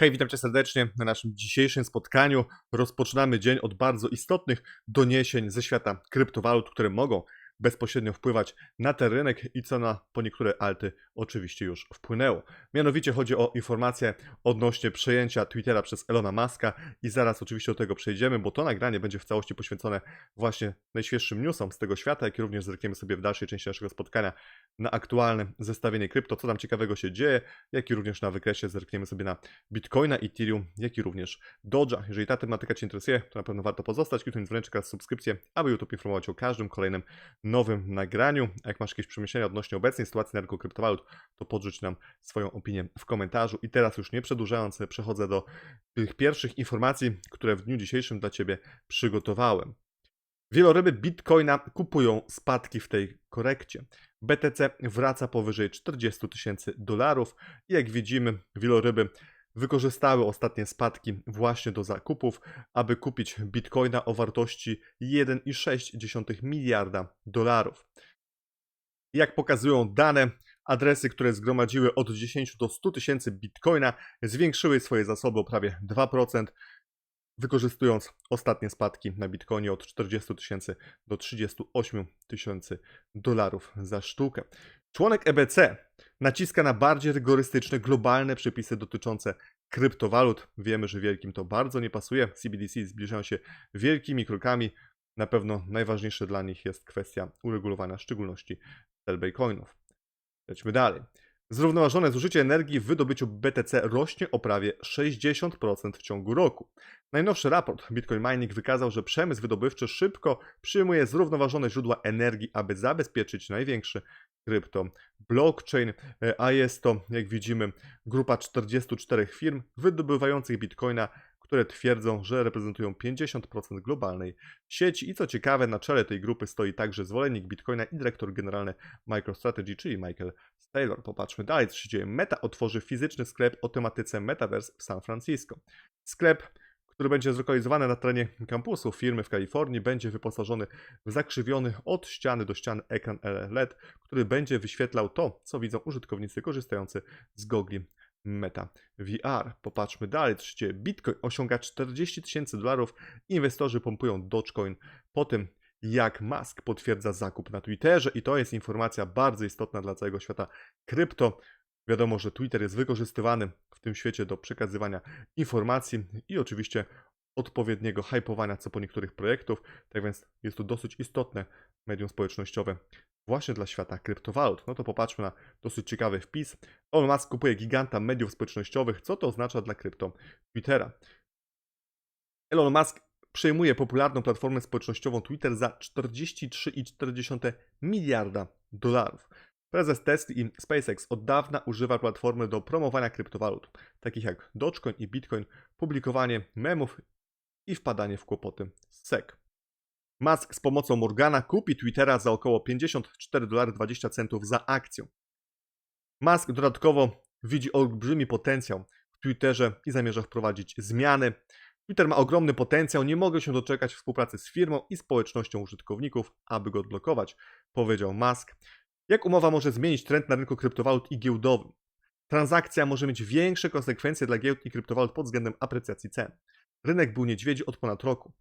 Hej, witam cię serdecznie na naszym dzisiejszym spotkaniu. Rozpoczynamy dzień od bardzo istotnych doniesień ze świata kryptowalut, które mogą bezpośrednio wpływać na ten rynek i co na po niektóre alty oczywiście już wpłynęło. Mianowicie chodzi o informacje odnośnie przejęcia Twittera przez Elona Muska i zaraz oczywiście do tego przejdziemy, bo to nagranie będzie w całości poświęcone właśnie najświeższym newsom z tego świata, jak również zerkniemy sobie w dalszej części naszego spotkania na aktualne zestawienie krypto, co tam ciekawego się dzieje, jak i również na wykresie zerkniemy sobie na Bitcoina, Ethereum, jak i również Doge'a. Jeżeli ta tematyka Cię interesuje, to na pewno warto pozostać, kliknąć dzwoneczek oraz subskrypcję, aby YouTube informować o każdym kolejnym nowym nagraniu. Jak masz jakieś przemyślenia odnośnie obecnej sytuacji na rynku kryptowalut, to podrzuć nam swoją opinię w komentarzu. I teraz już nie przedłużając, przechodzę do tych pierwszych informacji, które w dniu dzisiejszym dla Ciebie przygotowałem. Wieloryby Bitcoina kupują spadki w tej korekcie. BTC wraca powyżej 40 tysięcy dolarów jak widzimy, wieloryby wykorzystały ostatnie spadki właśnie do zakupów, aby kupić bitcoina o wartości 1,6 miliarda dolarów. Jak pokazują dane, adresy, które zgromadziły od 10 do 100 tysięcy bitcoina, zwiększyły swoje zasoby o prawie 2%, wykorzystując ostatnie spadki na bitcoinie od 40 tysięcy do 38 tysięcy dolarów za sztukę. Członek EBC naciska na bardziej rygorystyczne globalne przepisy dotyczące kryptowalut. Wiemy, że wielkim to bardzo nie pasuje. CBDC zbliżają się wielkimi krokami. Na pewno najważniejsze dla nich jest kwestia uregulowania, w szczególności stablecoinów. Lećmy dalej. Zrównoważone zużycie energii w wydobyciu BTC rośnie o prawie 60% w ciągu roku. Najnowszy raport Bitcoin Mining wykazał, że przemysł wydobywczy szybko przyjmuje zrównoważone źródła energii, aby zabezpieczyć największy krypto blockchain, e, a jest to, jak widzimy, grupa 44 firm wydobywających bitcoina, które twierdzą, że reprezentują 50% globalnej sieci. I co ciekawe, na czele tej grupy stoi także zwolennik bitcoina i dyrektor generalny MicroStrategy, czyli Michael Taylor. Popatrzmy dalej, co się dzieje. Meta otworzy fizyczny sklep o tematyce Metaverse w San Francisco. Sklep który będzie zlokalizowany na terenie kampusu firmy w Kalifornii, będzie wyposażony w zakrzywiony od ściany do ściany ekran LED, który będzie wyświetlał to, co widzą użytkownicy korzystający z gogli Meta VR. Popatrzmy dalej, dzieje. Bitcoin osiąga 40 tysięcy dolarów. Inwestorzy pompują Dogecoin po tym, jak Musk potwierdza zakup na Twitterze i to jest informacja bardzo istotna dla całego świata krypto. Wiadomo, że Twitter jest wykorzystywany w tym świecie do przekazywania informacji i oczywiście odpowiedniego hypowania co po niektórych projektów. Tak więc jest to dosyć istotne medium społecznościowe właśnie dla świata kryptowalut. No to popatrzmy na dosyć ciekawy wpis. Elon Musk kupuje giganta mediów społecznościowych. Co to oznacza dla krypto Twittera? Elon Musk przejmuje popularną platformę społecznościową Twitter za 43,4 miliarda dolarów. Prezes Tesla i SpaceX od dawna używa platformy do promowania kryptowalut, takich jak Dogecoin i Bitcoin, publikowanie memów i wpadanie w kłopoty z SEC. Musk z pomocą Morgana kupi Twittera za około 54 dolary 20 centów za akcję. Musk dodatkowo widzi olbrzymi potencjał w Twitterze i zamierza wprowadzić zmiany. Twitter ma ogromny potencjał, nie mogę się doczekać współpracy z firmą i społecznością użytkowników, aby go odblokować, powiedział Musk. Jak umowa może zmienić trend na rynku kryptowalut i giełdowym? Transakcja może mieć większe konsekwencje dla giełd i kryptowalut pod względem aprecjacji cen. Rynek był niedźwiedzi od ponad roku.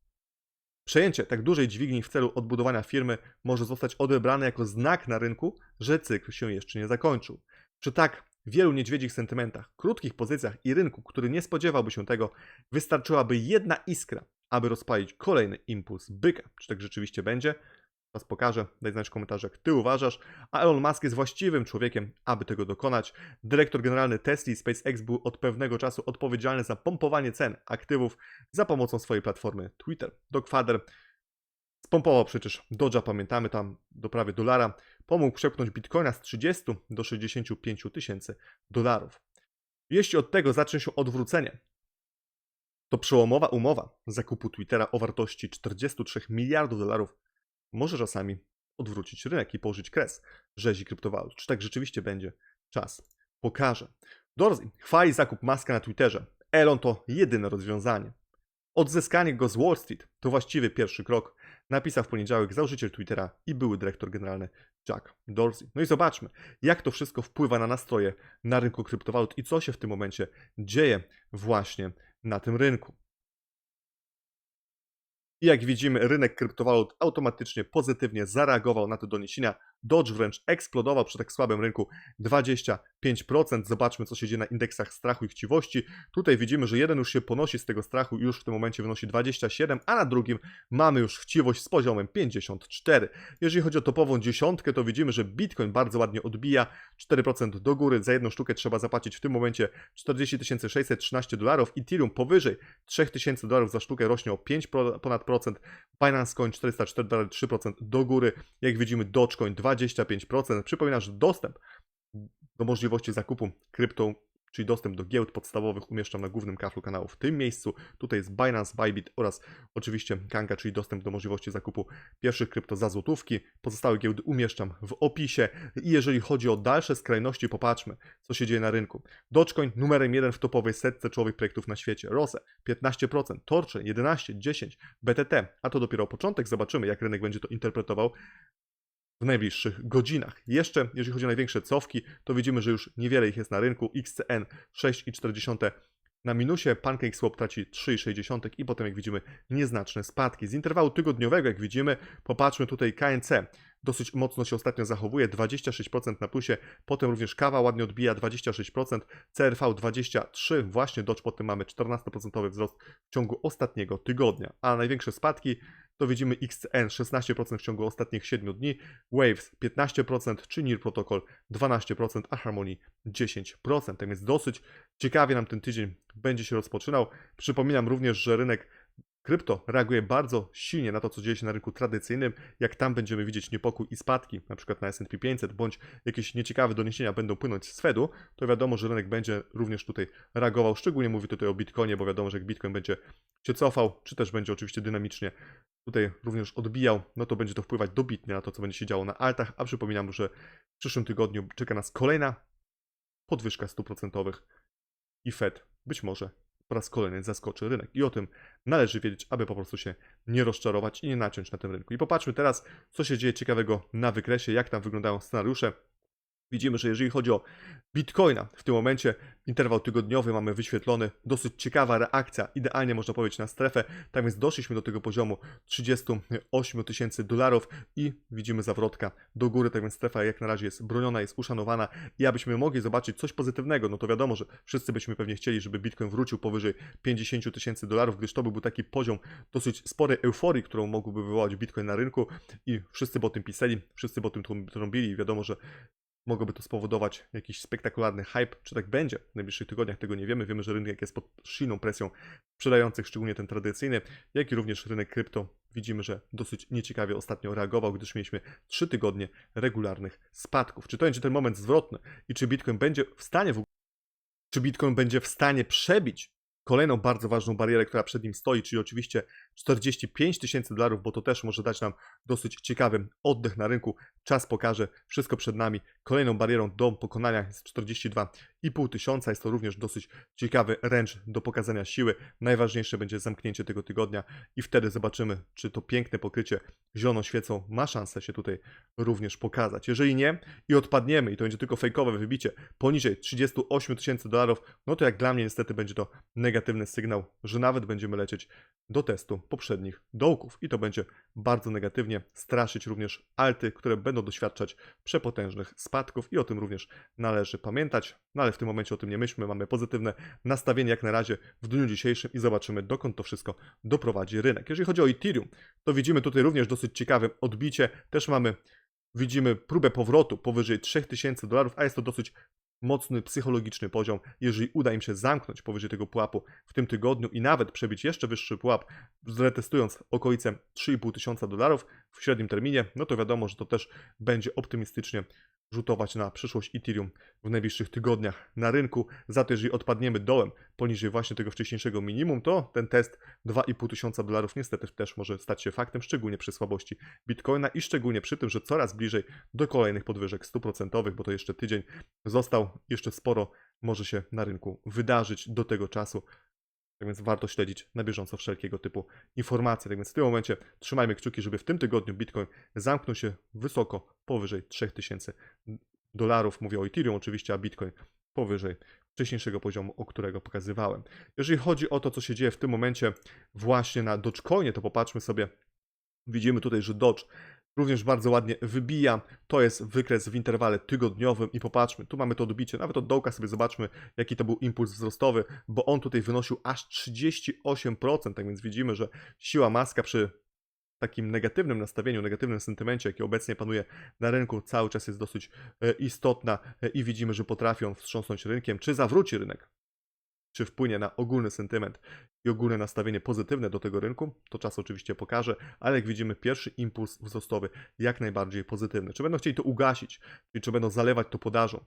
Przejęcie tak dużej dźwigni w celu odbudowania firmy może zostać odebrane jako znak na rynku, że cykl się jeszcze nie zakończył. Przy tak wielu niedźwiedzich sentymentach, krótkich pozycjach i rynku, który nie spodziewałby się tego, wystarczyłaby jedna iskra, aby rozpalić kolejny impuls byka. Czy tak rzeczywiście będzie? Teraz pokażę, daj znać w komentarzach, ty uważasz, a Elon Musk jest właściwym człowiekiem, aby tego dokonać. Dyrektor generalny Tesla i SpaceX był od pewnego czasu odpowiedzialny za pompowanie cen aktywów za pomocą swojej platformy Twitter. Doug Fader spompował przecież Doge'a, pamiętamy tam, do prawie dolara, pomógł przepchnąć Bitcoina z 30 do 65 tysięcy dolarów. Jeśli od tego zacznie się odwrócenie, to przełomowa umowa zakupu Twittera o wartości 43 miliardów dolarów może czasami odwrócić rynek i położyć kres rzezi kryptowalut. Czy tak rzeczywiście będzie? Czas pokaże. Dorsey chwali zakup Maska na Twitterze. Elon to jedyne rozwiązanie. Odzyskanie go z Wall Street to właściwy pierwszy krok. napisał w poniedziałek założyciel Twittera i były dyrektor generalny Jack Dorsey. No i zobaczmy, jak to wszystko wpływa na nastroje na rynku kryptowalut i co się w tym momencie dzieje właśnie na tym rynku. I jak widzimy, rynek kryptowalut automatycznie pozytywnie zareagował na te doniesienia. Dodge wręcz eksplodował przy tak słabym rynku 25%. Zobaczmy, co się dzieje na indeksach strachu i chciwości. Tutaj widzimy, że jeden już się ponosi z tego strachu i już w tym momencie wynosi 27, a na drugim mamy już chciwość z poziomem 54. Jeżeli chodzi o topową dziesiątkę, to widzimy, że Bitcoin bardzo ładnie odbija 4% do góry. Za jedną sztukę trzeba zapłacić w tym momencie 40 613 dolarów. Ethereum powyżej 3000 dolarów za sztukę rośnie o 5 pro- ponad procent. Binance Coin 404 dolary 3% do góry. Jak widzimy Dogecoin 25%. Przypominam, że dostęp do możliwości zakupu kryptą, czyli dostęp do giełd podstawowych umieszczam na głównym kaflu kanału w tym miejscu. Tutaj jest Binance, Bybit oraz oczywiście Kanga, czyli dostęp do możliwości zakupu pierwszych krypto za złotówki. Pozostałe giełdy umieszczam w opisie. I jeżeli chodzi o dalsze skrajności, popatrzmy, co się dzieje na rynku. Dogecoin numerem jeden w topowej setce czołowych projektów na świecie. Rose 15%, Torcze 11, 10, BTT, a to dopiero początek. Zobaczymy, jak rynek będzie to interpretował w najbliższych godzinach. Jeszcze, jeżeli chodzi o największe cofki, to widzimy, że już niewiele ich jest na rynku. XCN 6,4 na minusie, PancakeSwap traci 3,6 i potem, jak widzimy, nieznaczne spadki. Z interwału tygodniowego, jak widzimy, popatrzmy tutaj KNC. Dosyć mocno się ostatnio zachowuje, 26% na plusie, potem również kawa ładnie odbija 26%, CRV 23%, właśnie Dodge potem mamy 14% wzrost w ciągu ostatniego tygodnia. A największe spadki to widzimy XCN 16% w ciągu ostatnich 7 dni, Waves 15%, czy NIR Protocol 12%, a Harmony 10%. Tak więc dosyć ciekawie nam ten tydzień będzie się rozpoczynał. Przypominam również, że rynek krypto reaguje bardzo silnie na to, co dzieje się na rynku tradycyjnym. Jak tam będziemy widzieć niepokój i spadki, na przykład na S&P 500, bądź jakieś nieciekawe doniesienia będą płynąć z Fedu, to wiadomo, że rynek będzie również tutaj reagował. Szczególnie mówię tutaj o Bitcoinie, bo wiadomo, że jak Bitcoin będzie się cofał, czy też będzie oczywiście dynamicznie tutaj również odbijał, no to będzie to wpływać dobitnie na to, co będzie się działo na altach, a przypominam, że w przyszłym tygodniu czeka nas kolejna podwyżka stóp procentowych i Fed być może po raz kolejny zaskoczy rynek. I o tym należy wiedzieć, aby po prostu się nie rozczarować i nie naciąć na tym rynku. I popatrzmy teraz, co się dzieje ciekawego na wykresie, jak tam wyglądają scenariusze. Widzimy, że jeżeli chodzi o Bitcoina, w tym momencie interwał tygodniowy mamy wyświetlony, dosyć ciekawa reakcja, idealnie można powiedzieć na strefę, tak więc doszliśmy do tego poziomu 38 tysięcy dolarów i widzimy zawrotka do góry, tak więc strefa jak na razie jest broniona, jest uszanowana. I abyśmy mogli zobaczyć coś pozytywnego, no to wiadomo, że wszyscy byśmy pewnie chcieli, żeby Bitcoin wrócił powyżej 50 tysięcy dolarów, gdyż to byłby taki poziom dosyć sporej euforii, którą mógłby wywołać Bitcoin na rynku. I wszyscy by o tym pisali, wszyscy by o tym trąbili. Wiadomo, że mogłoby to spowodować jakiś spektakularny hype. Czy tak będzie w najbliższych tygodniach, tego nie wiemy. Wiemy, że rynek jest pod silną presją sprzedających, szczególnie ten tradycyjny, jak i również rynek krypto. Widzimy, że dosyć nieciekawie ostatnio reagował, gdyż mieliśmy 3 tygodnie regularnych spadków. Czy to będzie ten moment zwrotny i czy Bitcoin będzie w stanie w ogóle, czy Bitcoin będzie w stanie przebić kolejną bardzo ważną barierę, która przed nim stoi, czyli oczywiście 45 tysięcy dolarów, bo to też może dać nam dosyć ciekawy oddech na rynku. Czas pokaże, wszystko przed nami. Kolejną barierą do pokonania jest 42,5 tysiąca. Jest to również dosyć ciekawy range do pokazania siły. Najważniejsze będzie zamknięcie tego tygodnia i wtedy zobaczymy, czy to piękne pokrycie zieloną świecą ma szansę się tutaj również pokazać. Jeżeli nie i odpadniemy i to będzie tylko fejkowe wybicie poniżej 38 tysięcy dolarów, no to jak dla mnie niestety będzie to negatywny sygnał, że nawet będziemy lecieć do testu poprzednich dołków i to będzie bardzo negatywnie straszyć również alty, które będą doświadczać przepotężnych spadków i o tym również należy pamiętać. No ale w tym momencie o tym nie myślmy, mamy pozytywne nastawienie jak na razie w dniu dzisiejszym i zobaczymy dokąd to wszystko doprowadzi rynek. Jeżeli chodzi o Ethereum, to widzimy tutaj również dosyć ciekawe odbicie, też mamy widzimy próbę powrotu powyżej 3000 dolarów, a jest to dosyć mocny psychologiczny poziom. Jeżeli uda im się zamknąć powyżej tego pułapu w tym tygodniu i nawet przebić jeszcze wyższy pułap, zretestując okolice 3,5 tysiąca dolarów w średnim terminie, no to wiadomo, że to też będzie optymistycznie rzutować na przyszłość Ethereum w najbliższych tygodniach na rynku. Za to, jeżeli odpadniemy dołem poniżej właśnie tego wcześniejszego minimum, to ten test 2,5 tysiąca dolarów niestety też może stać się faktem, szczególnie przy słabości Bitcoina i szczególnie przy tym, że coraz bliżej do kolejnych podwyżek 100%, bo to jeszcze tydzień został, jeszcze sporo może się na rynku wydarzyć do tego czasu. Tak więc warto śledzić na bieżąco wszelkiego typu informacje. Tak więc w tym momencie trzymajmy kciuki, żeby w tym tygodniu Bitcoin zamknął się wysoko powyżej 3000 dolarów. Mówię o Ethereum oczywiście, a Bitcoin powyżej wcześniejszego poziomu, o którego pokazywałem. Jeżeli chodzi o to, co się dzieje w tym momencie właśnie na Dogecoinie, to popatrzmy sobie. Widzimy tutaj, że Doge również bardzo ładnie wybija. To jest wykres w interwale tygodniowym i popatrzmy, tu mamy to odbicie. Nawet od dołka sobie zobaczmy, jaki to był impuls wzrostowy, bo on tutaj wynosił aż 38%. Tak więc widzimy, że siła maska przy takim negatywnym nastawieniu, negatywnym sentymencie, jaki obecnie panuje na rynku, cały czas jest dosyć e, istotna e, i widzimy, że potrafią wstrząsnąć rynkiem. Czy zawróci rynek? Czy wpłynie na ogólny sentyment i ogólne nastawienie pozytywne do tego rynku? To czas oczywiście pokaże, ale jak widzimy, pierwszy impuls wzrostowy jak najbardziej pozytywny. Czy będą chcieli to ugasić, czyli czy będą zalewać to podażą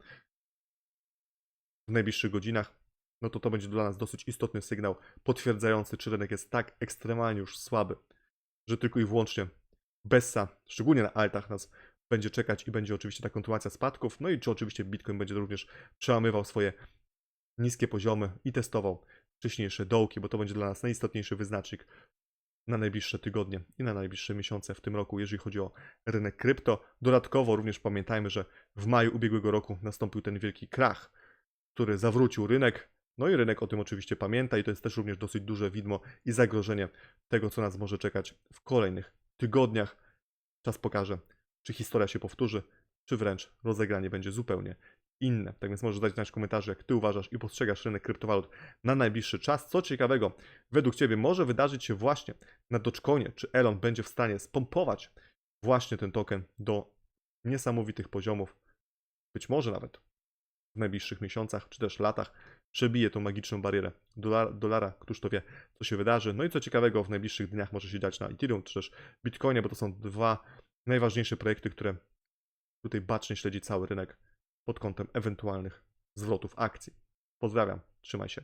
w najbliższych godzinach? No to to będzie dla nas dosyć istotny sygnał potwierdzający, czy rynek jest tak ekstremalnie już słaby, że tylko i wyłącznie Bessa, szczególnie na altach nas będzie czekać i będzie oczywiście ta kontynuacja spadków, no i czy oczywiście Bitcoin będzie również przełamywał swoje niskie poziomy i testował wcześniejsze dołki, bo to będzie dla nas najistotniejszy wyznacznik na najbliższe tygodnie i na najbliższe miesiące w tym roku, jeżeli chodzi o rynek krypto. Dodatkowo również pamiętajmy, że w maju ubiegłego roku nastąpił ten wielki krach, który zawrócił rynek. No i rynek o tym oczywiście pamięta i to jest też również dosyć duże widmo i zagrożenie tego, co nas może czekać w kolejnych tygodniach. Czas pokaże, czy historia się powtórzy, czy wręcz rozegranie będzie zupełnie inne. Tak więc możesz dać znać w komentarzu, jak Ty uważasz i postrzegasz rynek kryptowalut na najbliższy czas. Co ciekawego według Ciebie może wydarzyć się właśnie na Dogecoinie? Czy Elon będzie w stanie spompować właśnie ten token do niesamowitych poziomów? Być może nawet w najbliższych miesiącach, czy też latach przebije tą magiczną barierę dolara, dolara, któż to wie, co się wydarzy. No i co ciekawego w najbliższych dniach może się dać na Ethereum, czy też Bitcoinie, bo to są dwa najważniejsze projekty, które tutaj bacznie śledzi cały rynek pod kątem ewentualnych zwrotów akcji. Pozdrawiam, trzymaj się.